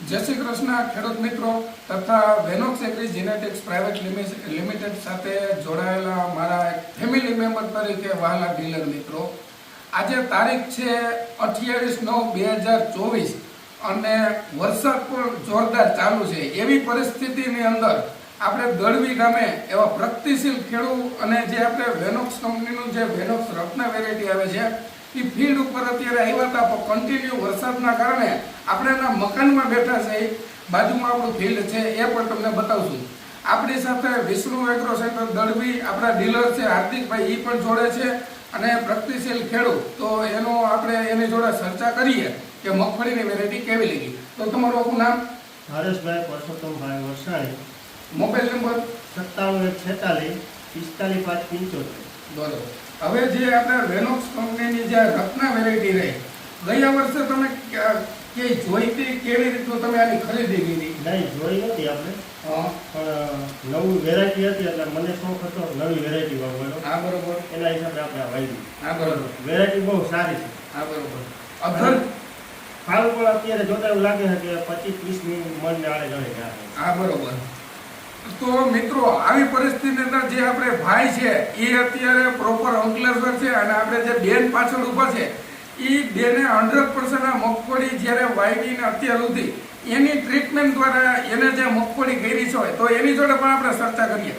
જય શ્રી કૃષ્ણ, ખેડૂત મિત્રો, તથા Venox agri genetics private limited સાથે જોડાયેલા મારા ફેમિલી મેમ્બર તરીકે વહાલા ડીલર મિત્રો. આજે તારીખ છે અઠ્યાવીસ નવ બે હજાર ચોવીસ અને વરસાદ પણ જોરદાર ચાલુ છે. એવી પરિસ્થિતિની અંદર આપણે દળવી ગામે એવા પ્રગતિશીલ ખેડૂત અને જે આપણે વેનોક્સ કંપનીનું જે વેનોક્સ રત્ન વેરાયટી આવે છે એ ફિલ્ડ ઉપર અત્યારે આવ્યા હતા પણ કન્ટિન્યુ વરસાદના કારણે આપણે એના મકાનમાં બેઠા છે બાજુમાં આપણું ફિલ્ડ છે એ પણ તમને બતાવશું. આપણી સાથે વિષ્ણુ એગ્રો સેન્ટર દળવી આપણા ડીલર છે હાર્દિકભાઈ એ પણ જોડે છે અને પ્રગતિશીલ ખેડૂત. તો એનો આપણે એની જોડે ચર્ચા કરીએ કે મગફળીની વેરાયટી કેવી લીધી. તો તમારું આખું નામ? હરેશભાઈ પરસોત્તમભાઈ વરસાણી મોબાઈલ નંબર? સત્તાણું એક છેતાલીસ પિસ્તાલીસ પાંચ પંચોતેર. બરોબર. હવે જે આપણે વેનોક્સ કંપનીની જે રત્ના વેરાયટી રહી ગયા વર્ષે તમે કે જોઈતી કેવી રીતનું તમે આની ખરીદી લીધી? નહીં જોઈ નથી આપણે. પણ નવી વેરાયટી હતી એટલે મને શોખ હતો નવી વેરાયટી વાવવાનો. હા બરોબર. એના હિસાબે આપણે આ વાવી હા બરોબર. વેરાયટી બહુ સારી છે. હા બરોબર. અધર? ફાલ પણ અત્યારે જોતા એવું લાગે છે કે પચીસ ત્રીસ મિનિટ મન આડે જાય હા બરોબર. તો મિત્રો આવી પરિસ્થિતિની અંદર જે આપણે ભાઈ છે એ અત્યારે પ્રોપર અંકલેશ્વર છે અને આપણે જે બેન પાછળ ઊભા છે એ બેને હંડ્રેડ પર્સન્ટ આ મગફળી જ્યારે વાવીને અત્યાર સુધી એની ટ્રીટમેન્ટ દ્વારા એને જે મગફળી કરી છે તો એની જોડે પણ આપણે ચર્ચા કરીએ.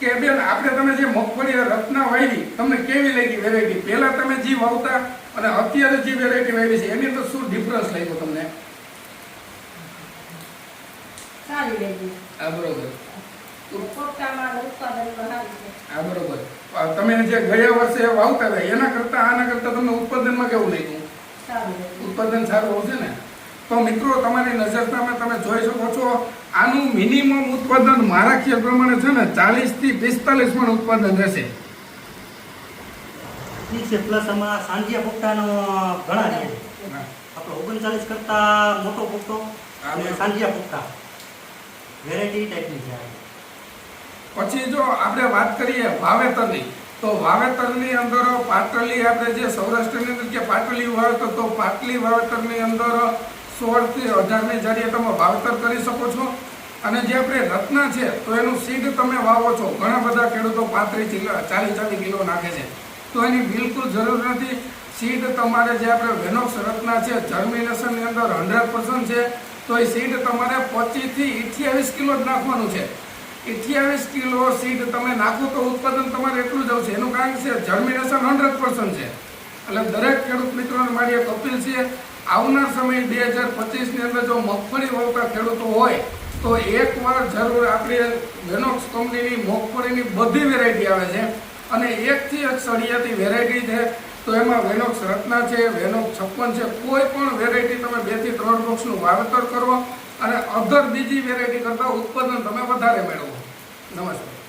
કે બેન આપણે તમે જે મગફળી રત્ના વાવી તમને કેવી લાગી વેરાયટી પહેલાં તમે જે વાવતા અને અત્યારે જે વેરાયટી વાવી છે એની અંદર શું ડિફરન્સ લાગ્યો તમને? સારી લાગી આ બરોબર. ઉત્પાદન છે. આ બરોબર. તમે જે ગયા વર્ષે વાવતા હતા એના કરતા આના કરતા તમને ઉત્પાદનમાં કેવું લાગ્યું? સારું ઉત્પાદન સારું છે ને? તો મિત્રો તમારી નજરતામાં તમે જોઈ શકો છો આનું મિનિમમ ઉત્પાદન મારા ખ્યાલ પ્રમાણે છે ને ચાલીસથી પિસ્તાલીસ પણ ઉત્પાદન રહેશે. ઠીક છે પ્લસ આમાં સાંજિયા પોપટાનો ઘણા છે. આપણો ઓગણચાલીસ કરતા મોટો પોપટો અને સાંજિયા પોપટા વેરાયટી ટાઈપની છે. પછી જો આપણે વાત કરીએ વાવેતરની, તો વાવેતરની અંદર પાટલી આપણે જે સૌરાષ્ટ્રની અંદર કે પાટલી વાવેતર તો પાટલી વાવેતરની અંદર સોળથી અઢારની જાડીએ તમે વાવેતર કરી શકો છો. અને જે આપણે રત્ન છે, તો એનું સીડ તમે વાવો છો. ઘણા બધા ખેડૂતો પાંત્રીસ કિલો ચાલીસ ચાલીસ કિલો નાખે છે. તો એની બિલકુલ જરૂર નથી. સીડ તમારે જે આપણે વેનોક્સ રત્ના છે જર્મિનેશનની અંદર હંડ્રેડ છે, તો એ સીડ તમારે પચીસથી અઠ્યાવીસ કિલો જ નાખવાનું છે. અઠ્યાવીસ કિલો સીડ તમે નાખો તો ઉત્પાદન તમારે એટલું જ આવશે. એનું કારણ છે જર્મિનેશન હંડ્રેડ પર્સન્ટ છે. એટલે દરેક ખેડૂત મિત્રોને મારી એક અપીલ છે, આવનાર સમય બે હજાર પચીસની અંદર જો મગફળી વાવતા ખેડૂતો હોય, તો એકવાર જરૂર આપણે વેનોક્સ કંપનીની મગફળીની બધી વેરાયટી આવે છે અને એકથી એક સળિયાતી વેરાયટી છે, તો એમાં વેનોક્સ રત્ના છે વેનોક્સ છપ્પન છે, કોઈ પણ વેરાયટી તમે બેથી ત્રણ બોક્સનું વાવેતર કરો અને અધર બીજી વેરાયટી કરતાં ઉત્પાદન તમે વધારે મેળવો. નમસ્તે.